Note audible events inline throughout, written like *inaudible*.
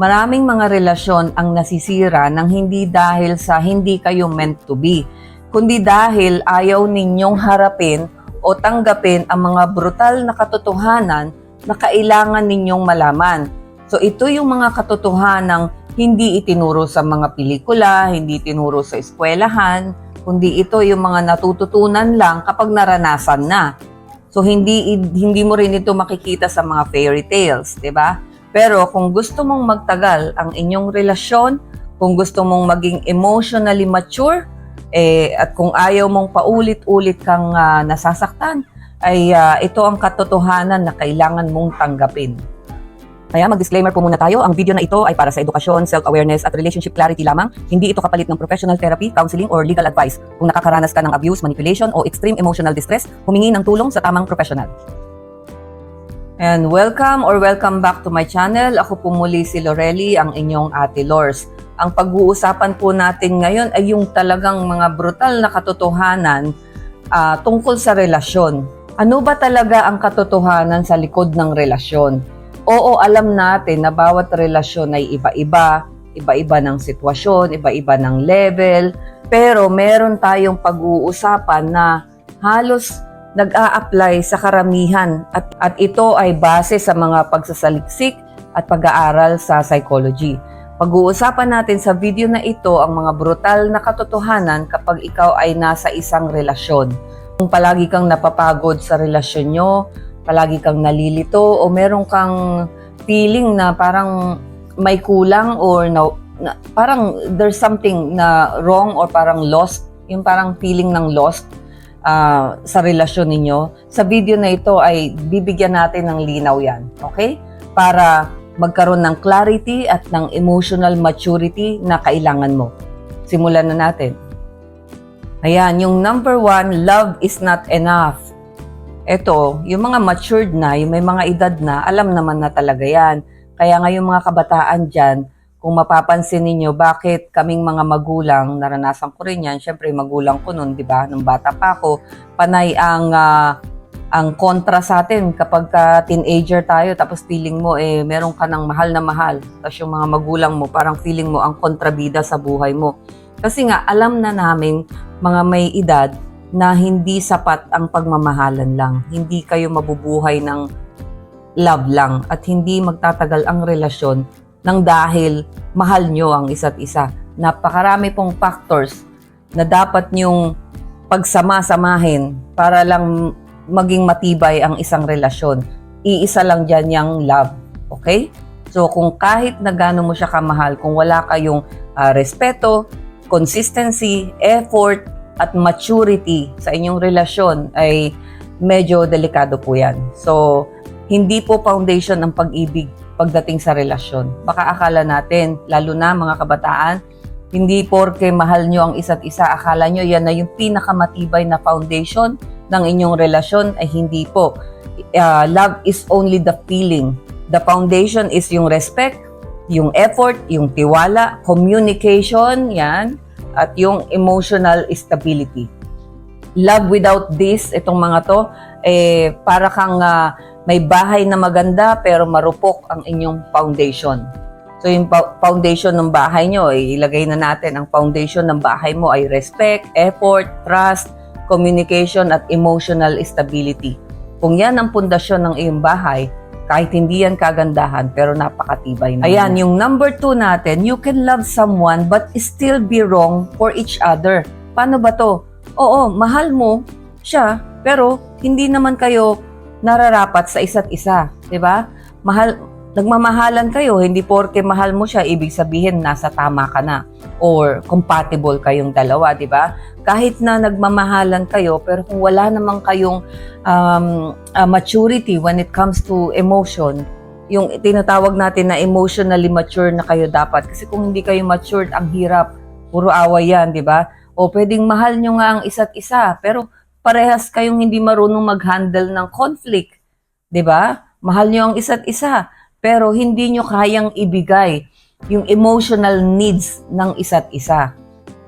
Maraming mga relasyon ang nasisira ng hindi dahil sa hindi kayo meant to be, kundi dahil ayaw ninyong harapin o tanggapin ang mga brutal na katotohanan na kailangan ninyong malaman. So ito yung mga katotohanang hindi itinuro sa mga pelikula, hindi itinuro sa eskwelahan, kundi ito yung mga natututunan lang kapag naranasan na. So hindi hindi mo rin ito makikita sa mga fairy tales, 'di ba? Pero kung gusto mong magtagal ang inyong relasyon, kung gusto mong maging emotionally mature, eh, at kung ayaw mong paulit-ulit kang ah, nasasaktan, ay ah, ito ang katotohanan na kailangan mong tanggapin. Kaya mag-disclaimer po muna tayo, ang video na ito ay para sa edukasyon, self-awareness at relationship clarity lamang. Hindi ito kapalit ng professional therapy, counseling or legal advice. Kung nakakaranas ka ng abuse, manipulation o extreme emotional distress, humingi ng tulong sa tamang professional. And welcome or welcome back to my channel. Ako po muli si Lorelli, ang inyong Ate Lors. Ang pag-uusapan po natin ngayon ay yung talagang mga brutal na katotohanan ah, tungkol sa relasyon. Ano ba talaga ang katotohanan sa likod ng relasyon? Oo, alam natin na bawat relasyon ay iba-iba, iba-iba ng sitwasyon, iba-iba ng level, pero meron tayong pag-uusapan na halos nag-a-apply sa karamihan at, at ito ay base sa mga pagsasaliksik at pag-aaral sa psychology. Pag-uusapan natin sa video na ito ang mga brutal na katotohanan kapag ikaw ay nasa isang relasyon. Kung palagi kang napapagod sa relasyon nyo, palagi kang nalilito o meron kang feeling na parang may kulang or na, na- parang there's something na wrong or parang lost, yung parang feeling ng lost ah, sa relasyon ninyo. Sa video na ito ay bibigyan natin ng linaw yan. Okay? Para magkaroon ng clarity at ng emotional maturity na kailangan mo. Simulan na natin. Ayan, yung number one, love is not enough. Ito, yung mga matured na, yung may mga edad na, alam naman na talaga yan. Kaya nga yung mga kabataan dyan, kung mapapansin ninyo, bakit kaming mga magulang, naranasan ko rin yan, syempre magulang ko nun, di ba, nung bata pa ako, panay ang, ah, ang kontra sa atin. Kapag ka teenager tayo, tapos feeling mo, eh, meron ka ng mahal na mahal, tapos yung mga magulang mo, parang feeling mo ang kontrabida sa buhay mo. Kasi nga, alam na namin, mga may edad, na hindi sapat ang pagmamahalan lang. Hindi kayo mabubuhay ng love lang. At hindi magtatagal ang relasyon ng dahil mahal nyo ang isa't isa. Napakarami pong factors na dapat nyong pagsama-samahin para lang maging matibay ang isang relasyon. Iisa lang dyan yung love. Okay? So kung kahit na gano'n mo siya kamahal, kung wala kayong ah, respeto, consistency, effort, at maturity sa inyong relasyon ay medyo delikado po yan. So, hindi po foundation ang pag-ibig pagdating sa relasyon. Baka akala natin, lalo na mga kabataan, hindi porke mahal nyo ang isa't isa, akala nyo yan na yung pinakamatibay na foundation ng inyong relasyon ay hindi po. Uh, love is only the feeling. The foundation is yung respect, yung effort, yung tiwala, communication, yan, at yung emotional stability. Love without this, itong mga to, eh, para kang ah, may bahay na maganda pero marupok ang inyong foundation. So yung foundation ng bahay nyo, eh, ilagay na natin, ang foundation ng bahay mo ay respect, effort, trust, communication at emotional stability. Kung yan ang pundasyon ng iyong bahay, kahit hindi yan kagandahan, pero napakatibay na. Ayan, yung number two natin, you can love someone but still be wrong for each other. Paano ba to? Oo, mahal mo siya, pero hindi naman kayo nararapat sa isa't isa. 'di ba? Mahal, nagmamahalan kayo, hindi porke mahal mo siya, ibig sabihin nasa tama ka na or compatible kayong dalawa, 'di ba? Kahit na nagmamahalan kayo, pero kung wala namang kayong um, uh, maturity when it comes to emotion, yung tinatawag natin na emotionally mature na kayo dapat. Kasi kung hindi kayo matured, ang hirap. Puro away yan, di ba? O pwedeng mahal nyo nga ang isa't isa, pero parehas kayong hindi marunong mag-handle ng conflict. Di ba? Mahal nyo ang isa't isa, pero hindi nyo kayang ibigay yung emotional needs ng isa't isa.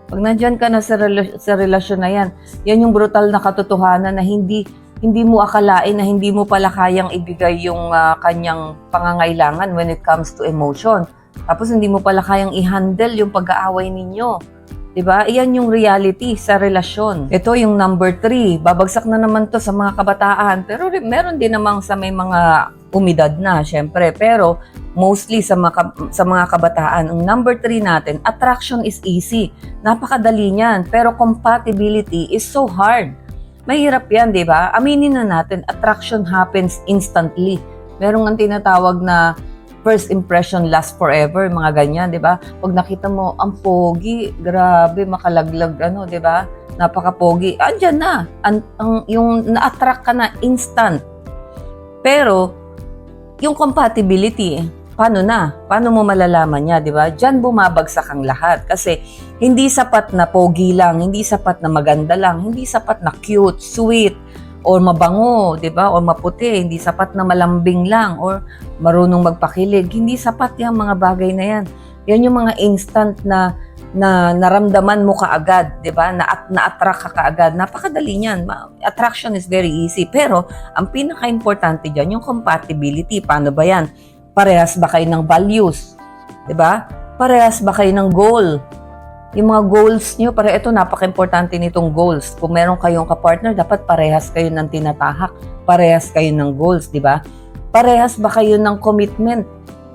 Pag nandyan ka na sa, rela- sa relasyon na yan, yan yung brutal na katotohanan na hindi hindi mo akalain na hindi mo pala kayang ibigay yung ah, kanyang pangangailangan when it comes to emotion. Tapos hindi mo pala kayang i-handle yung pag-aaway ninyo. 'Di ba? Iyan yung reality sa relasyon. Ito yung number three. Babagsak na naman to sa mga kabataan. Pero meron din namang sa may mga umidad na, syempre. Pero mostly sa mga, sa mga kabataan, ang number three natin, attraction is easy. Napakadali niyan. Pero compatibility is so hard. Mahirap yan, di ba? Aminin na natin, attraction happens instantly. Meron ang tinatawag na first impression lasts forever, mga ganyan, di ba? Pag nakita mo, ang pogi, grabe, makalaglag, ano, di ba? Napaka-pogi. Andyan na. Ang, ang, yung na-attract ka na instant. Pero, yung compatibility, paano na? Paano mo malalaman niya, di ba? Diyan bumabagsak ang lahat. Kasi, hindi sapat na pogi lang, hindi sapat na maganda lang, hindi sapat na cute, sweet, or mabango, 'di ba? Or maputi, hindi sapat na malambing lang or marunong magpakilig. Hindi sapat 'yang mga bagay na 'yan. 'Yan yung mga instant na na naramdaman mo kaagad, 'di ba? Na na-attract ka kaagad. Napakadali niyan. Attraction is very easy, pero ang pinaka-importante diyan yung compatibility. Paano ba 'yan? Parehas ba kayo ng values? 'Di ba? Parehas ba kayo ng goal? Yung mga goals nyo, para ito napaka-importante nitong goals. Kung meron kayong kapartner, dapat parehas kayo ng tinatahak. Parehas kayo ng goals, di ba? Parehas ba kayo ng commitment?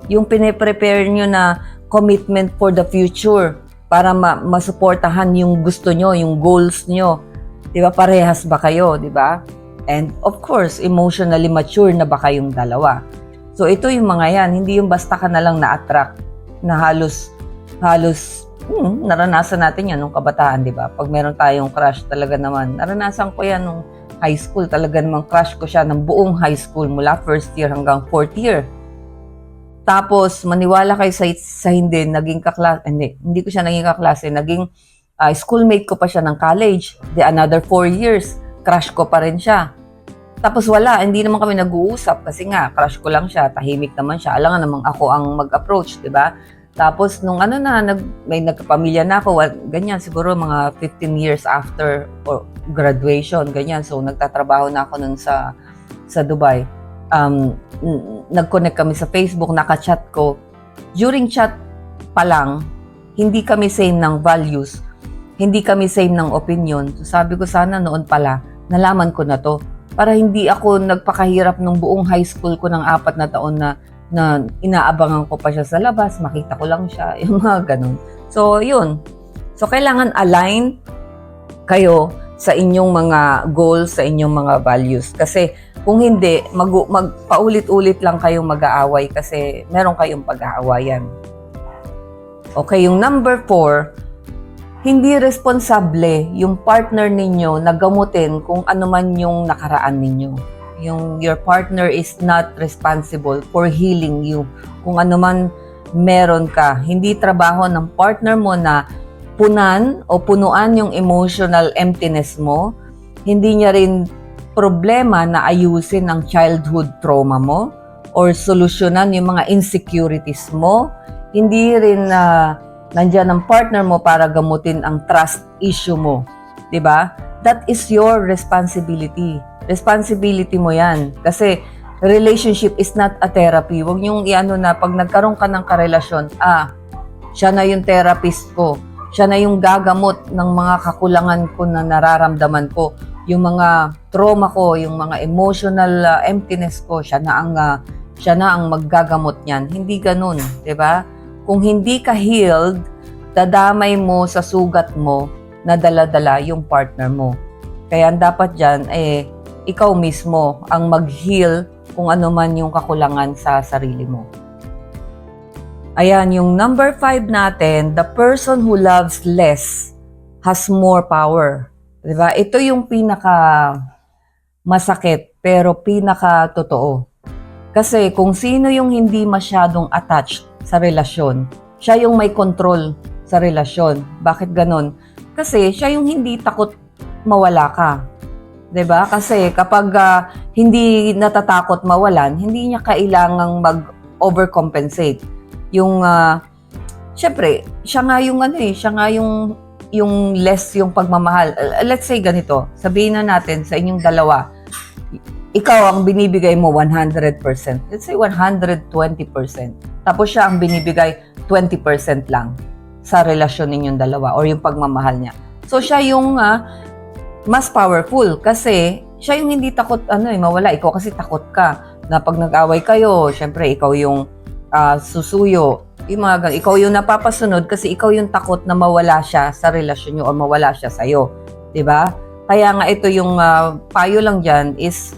Yung pine-prepare nyo na commitment for the future para ma- masuportahan yung gusto nyo, yung goals nyo. Di ba? Parehas ba kayo, di ba? And of course, emotionally mature na ba kayong dalawa? So ito yung mga yan, hindi yung basta ka na lang na-attract na halos halos hmm, naranasan natin yan nung kabataan, di ba? Pag meron tayong crush talaga naman. Naranasan ko yan nung high school. Talaga namang crush ko siya ng buong high school mula first year hanggang fourth year. Tapos, maniwala kayo sa, sa hindi, naging kaklase, hindi, hindi ko siya naging kaklase, naging ah, schoolmate ko pa siya ng college. The another four years, crush ko pa rin siya. Tapos wala, hindi naman kami nag-uusap kasi nga, crush ko lang siya, tahimik naman siya. Alam nga namang ako ang mag-approach, di ba? Tapos nung ano na, nag, may nagkapamilya na ako, ganyan, siguro mga 15 years after or graduation, ganyan. So nagtatrabaho na ako nun sa, sa Dubai. Um, nag-connect kami sa Facebook, naka-chat ko. During chat pa lang, hindi kami same ng values, hindi kami same ng opinion. So sabi ko sana noon pala, nalaman ko na to. Para hindi ako nagpakahirap nung buong high school ko ng apat na taon na na inaabangan ko pa siya sa labas, makita ko lang siya, *laughs* yung mga ganun. So, yun. So, kailangan align kayo sa inyong mga goals, sa inyong mga values. Kasi, kung hindi, mag, magpaulit-ulit lang kayong mag-aaway kasi meron kayong pag-aawayan. Okay, yung number four, hindi responsable yung partner ninyo na gamutin kung ano man yung nakaraan ninyo yung your partner is not responsible for healing you. Kung ano man meron ka, hindi trabaho ng partner mo na punan o punuan yung emotional emptiness mo. Hindi niya rin problema na ayusin ang childhood trauma mo or solusyonan yung mga insecurities mo. Hindi rin na nandyan ang partner mo para gamutin ang trust issue mo. 'Di ba? That is your responsibility responsibility mo yan. Kasi relationship is not a therapy. Huwag niyong iano na pag nagkaroon ka ng karelasyon, ah, siya na yung therapist ko. Siya na yung gagamot ng mga kakulangan ko na nararamdaman ko. Yung mga trauma ko, yung mga emotional uh, emptiness ko, siya na ang uh, siya na ang maggagamot niyan. Hindi ganoon, 'di ba? Kung hindi ka healed, dadamay mo sa sugat mo na dala-dala yung partner mo. Kaya ang dapat diyan eh ikaw mismo ang mag-heal kung ano man yung kakulangan sa sarili mo. Ayan, yung number five natin, the person who loves less has more power. Diba? Ito yung pinaka masakit pero pinaka totoo. Kasi kung sino yung hindi masyadong attached sa relasyon, siya yung may control sa relasyon. Bakit ganon? Kasi siya yung hindi takot mawala ka. 'Di ba? Kasi kapag ah, hindi natatakot mawalan, hindi niya kailangang mag-overcompensate. Yung uh, syempre, siya nga yung ano eh, siya nga yung yung less yung pagmamahal. Uh, let's say ganito, sabihin na natin sa inyong dalawa, ikaw ang binibigay mo 100%. Let's say 120%. Tapos siya ang binibigay 20% lang sa relasyon ninyong dalawa or yung pagmamahal niya. So siya yung ah, mas powerful kasi siya yung hindi takot ano eh mawala ikaw kasi takot ka na pag nag-away kayo, syempre ikaw yung ah, susuyo, yung ikaw yung napapasunod kasi ikaw yung takot na mawala siya sa relasyon niyo o mawala siya sa iyo, 'di ba? Kaya nga ito yung ah, payo lang diyan is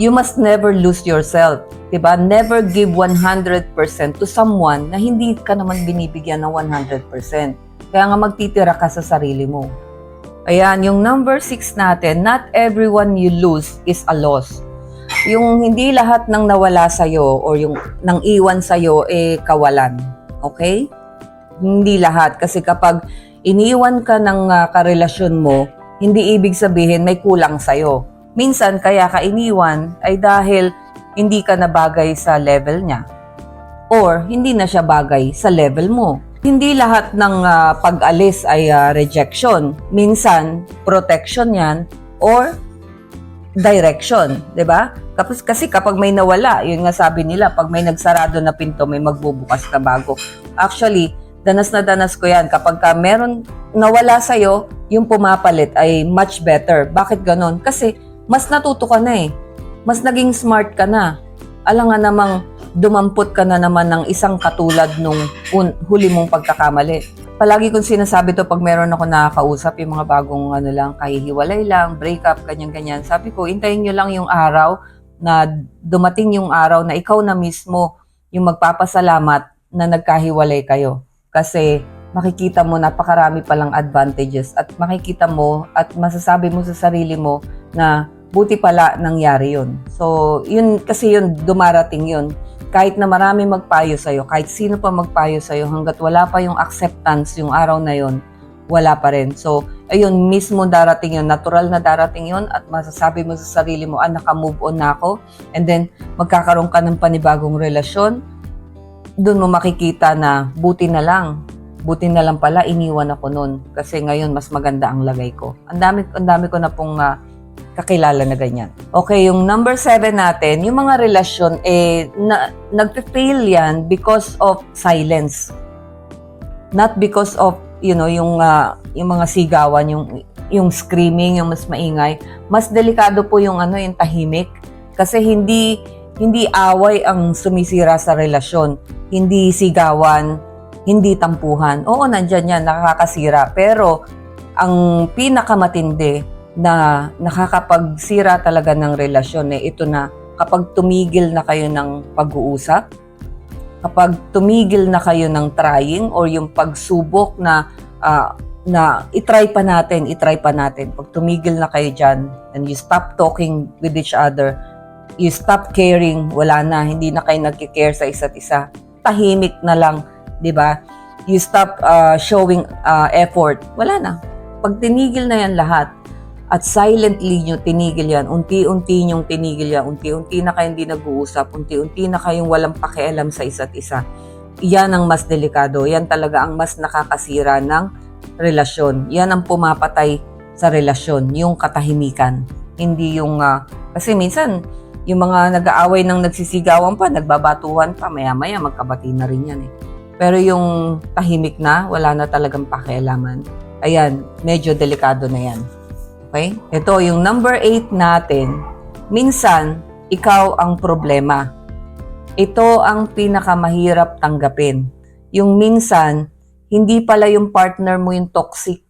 you must never lose yourself. 'di ba? Never give 100% to someone na hindi ka naman binibigyan ng 100%. Kaya nga magtitira ka sa sarili mo. Ayan, yung number 6 natin, not everyone you lose is a loss. Yung hindi lahat ng nawala sa'yo or yung nang iwan sa'yo, eh, kawalan. Okay? Hindi lahat. Kasi kapag iniwan ka ng ah, karelasyon mo, hindi ibig sabihin may kulang sa'yo. Minsan, kaya ka iniwan ay dahil hindi ka na bagay sa level niya. Or, hindi na siya bagay sa level mo. Hindi lahat ng ah, pag-alis ay ah, rejection. Minsan, protection yan or direction, 'di ba? Kapag kasi kapag may nawala, yun nga sabi nila, pag may nagsarado na pinto, may magbubukas na bago. Actually, danas na danas ko 'yan. Kapag ka meron nawala sa yung pumapalit ay much better. Bakit ganon? Kasi mas natuto ka na eh. Mas naging smart ka na. Alam nga namang dumampot ka na naman ng isang katulad nung un- huli mong pagkakamali palagi kong sinasabi to pag meron ako nakakausap, yung mga bagong ano lang, kahihiwalay lang, breakup, ganyan-ganyan. Sabi ko, intayin nyo lang yung araw na dumating yung araw na ikaw na mismo yung magpapasalamat na nagkahiwalay kayo. Kasi makikita mo napakarami palang advantages at makikita mo at masasabi mo sa sarili mo na buti pala nangyari yun. So, yun kasi yun, dumarating yun kahit na marami magpayo sa'yo, kahit sino pa magpayo sa'yo, hanggat wala pa yung acceptance yung araw na yon wala pa rin. So, ayun, mismo darating yun, natural na darating yun at masasabi mo sa sarili mo, ah, naka-move on na ako. And then, magkakaroon ka ng panibagong relasyon. Doon mo makikita na buti na lang. Buti na lang pala, iniwan ako noon. Kasi ngayon, mas maganda ang lagay ko. Ang dami, ang dami ko na pong ah, kakilala na ganyan. Okay, yung number seven natin, yung mga relasyon, eh, na, nag-fail yan because of silence. Not because of, you know, yung, ah, yung mga sigawan, yung, yung screaming, yung mas maingay. Mas delikado po yung ano, yung tahimik. Kasi hindi, hindi away ang sumisira sa relasyon. Hindi sigawan, hindi tampuhan. Oo, nandyan yan, nakakasira. Pero, ang pinakamatindi, na nakakapagsira talaga ng relasyon eh ito na kapag tumigil na kayo ng pag-uusap, kapag tumigil na kayo ng trying or yung pagsubok na ah, na itry pa natin, itry pa natin. Pag tumigil na kayo dyan and you stop talking with each other, you stop caring, wala na, hindi na kayo nagkikare sa isa't isa. Tahimik na lang, di ba? You stop ah, showing ah, effort, wala na. Pag tinigil na yan lahat, at silently nyo tinigil yan, unti-unti nyong tinigil yan, unti-unti na kayong hindi nag-uusap, unti-unti na kayong walang pakialam sa isa't isa. Yan ang mas delikado. Yan talaga ang mas nakakasira ng relasyon. Yan ang pumapatay sa relasyon, yung katahimikan. Hindi yung, ah, kasi minsan, yung mga nag-aaway ng nagsisigawan pa, nagbabatuhan pa, maya-maya magkabati na rin yan eh. Pero yung tahimik na, wala na talagang pakialaman. Ayan, medyo delikado na yan. Okay? Ito, yung number 8 natin, minsan, ikaw ang problema. Ito ang pinakamahirap tanggapin. Yung minsan, hindi pala yung partner mo yung toxic.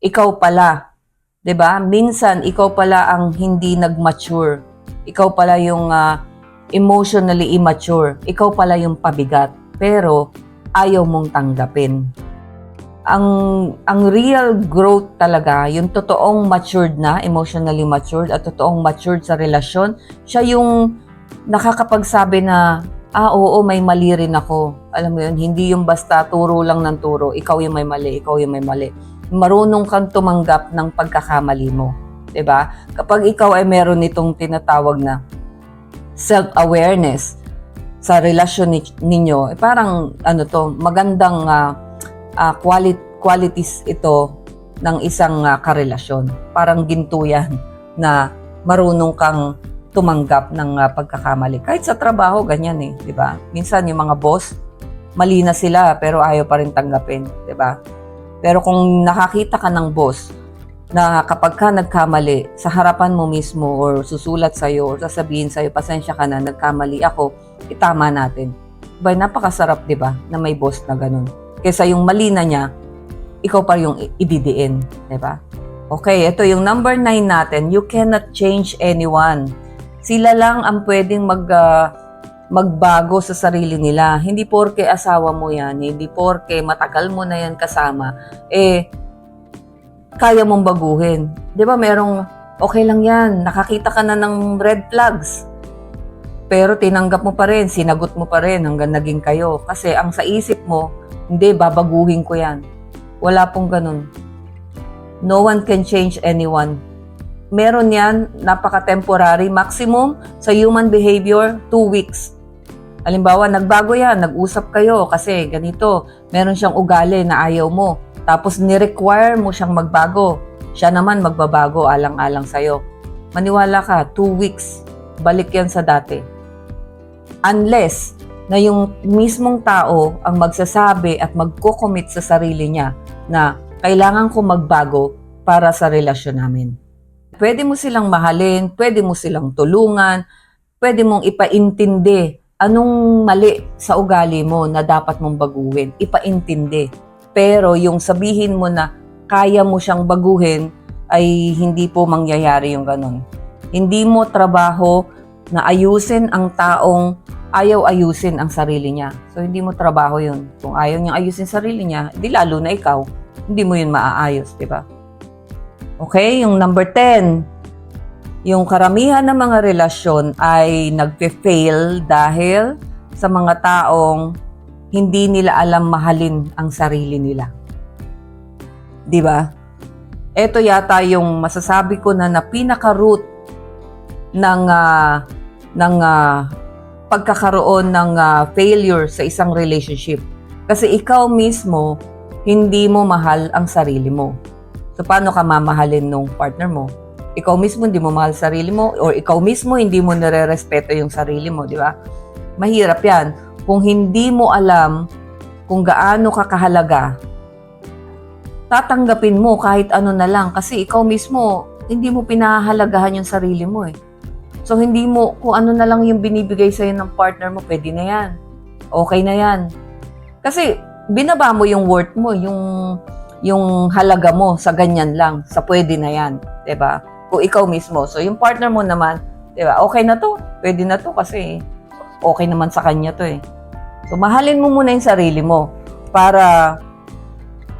Ikaw pala. 'Di ba? Minsan, ikaw pala ang hindi nag-mature. Ikaw pala yung ah, emotionally immature. Ikaw pala yung pabigat. Pero, ayaw mong tanggapin ang ang real growth talaga, yung totoong matured na, emotionally matured at totoong matured sa relasyon, siya yung nakakapagsabi na ah oo, may mali rin ako. Alam mo yun, hindi yung basta turo lang ng turo, ikaw yung may mali, ikaw yung may mali. Marunong kang tumanggap ng pagkakamali mo. 'di ba? Kapag ikaw ay meron nitong tinatawag na self-awareness sa relasyon ni- ninyo, eh, parang ano to, magandang ah, uh, quality, qualities ito ng isang uh, karelasyon. Parang ginto yan na marunong kang tumanggap ng uh, pagkakamali. Kahit sa trabaho, ganyan eh, di ba? Minsan yung mga boss, mali na sila pero ayaw pa rin tanggapin, 'di ba? Pero kung nakakita ka ng boss na kapag ka nagkamali sa harapan mo mismo or susulat sa'yo or sasabihin sa'yo, pasensya ka na, nagkamali ako, itama natin. Ba, napakasarap, di ba, na may boss na ganun. Kesa yung mali na niya, ikaw pa yung ididiin, di ba? Okay, ito yung number 9 natin. You cannot change anyone. Sila lang ang pwedeng mag, ah, magbago sa sarili nila. Hindi porke asawa mo yan, hindi porke matagal mo na yan kasama, eh, kaya mong baguhin. Di ba merong, okay lang yan, nakakita ka na ng red flags. Pero tinanggap mo pa rin, sinagot mo pa rin hanggang naging kayo. Kasi ang sa isip mo, hindi, babaguhin ko yan. Wala pong ganun. No one can change anyone. Meron yan, napaka-temporary. Maximum sa human behavior, two weeks. Halimbawa, nagbago yan, nag-usap kayo kasi ganito, meron siyang ugali na ayaw mo. Tapos ni-require mo siyang magbago. Siya naman magbabago alang-alang sa'yo. Maniwala ka, two weeks, balik yan sa dati. Unless na yung mismong tao ang magsasabi at magko-commit sa sarili niya na kailangan ko magbago para sa relasyon namin. Pwede mo silang mahalin, pwede mo silang tulungan, pwede mong ipaintindi anong mali sa ugali mo na dapat mong baguhin. Ipaintindi. Pero yung sabihin mo na kaya mo siyang baguhin ay hindi po mangyayari yung ganun. Hindi mo trabaho na ayusin ang taong ayaw ayusin ang sarili niya. So, hindi mo trabaho yun. Kung ayaw niyang ayusin sarili niya, di lalo na ikaw, hindi mo yun maaayos, di ba? Okay, yung number 10. Yung karamihan ng mga relasyon ay nagpe-fail dahil sa mga taong hindi nila alam mahalin ang sarili nila. Di ba? Ito yata yung masasabi ko na na pinaka-root ng ah, ng ah, pagkakaroon ng ah, failure sa isang relationship. Kasi ikaw mismo hindi mo mahal ang sarili mo. So paano ka mamahalin nung partner mo? Ikaw mismo hindi mo mahal sarili mo or ikaw mismo hindi mo nare-respeto yung sarili mo, di ba? Mahirap 'yan. Kung hindi mo alam kung gaano ka kahalaga, tatanggapin mo kahit ano na lang kasi ikaw mismo hindi mo pinahahalagahan yung sarili mo eh. So hindi mo kung ano na lang yung binibigay sa'yo ng partner mo, pwede na yan. Okay na yan. Kasi binaba mo yung worth mo, yung yung halaga mo sa ganyan lang, sa pwede na yan, ba? Kung ikaw mismo. So yung partner mo naman, ba? Okay na 'to. Pwede na 'to kasi okay naman sa kanya 'to eh. So mahalin mo muna yung sarili mo para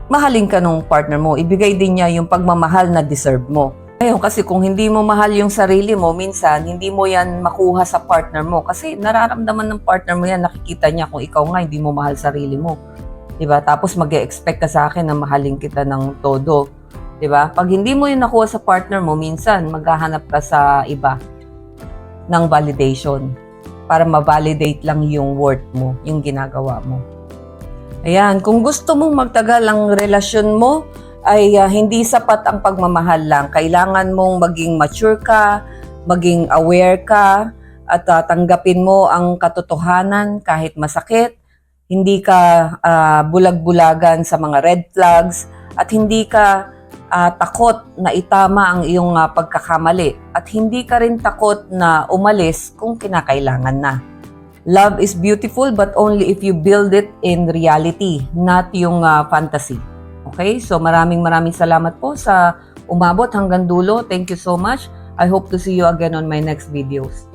mahalin ka nung partner mo. Ibigay din niya yung pagmamahal na deserve mo. Ngayon, kasi kung hindi mo mahal yung sarili mo, minsan, hindi mo yan makuha sa partner mo. Kasi nararamdaman ng partner mo yan, nakikita niya kung ikaw nga hindi mo mahal sarili mo. ba? Tapos mag expect ka sa akin na mahalin kita ng todo. ba? Pag hindi mo yun nakuha sa partner mo, minsan maghahanap ka sa iba ng validation para ma-validate lang yung worth mo, yung ginagawa mo. Ayan, kung gusto mong magtagal ang relasyon mo, ay ah, hindi sapat ang pagmamahal lang. Kailangan mong maging mature ka, maging aware ka, at ah, tanggapin mo ang katotohanan kahit masakit. Hindi ka ah, bulag-bulagan sa mga red flags at hindi ka ah, takot na itama ang iyong ah, pagkakamali at hindi ka rin takot na umalis kung kinakailangan na. Love is beautiful but only if you build it in reality, not yung ah, fantasy. Okay? So maraming maraming salamat po sa umabot hanggang dulo. Thank you so much. I hope to see you again on my next videos.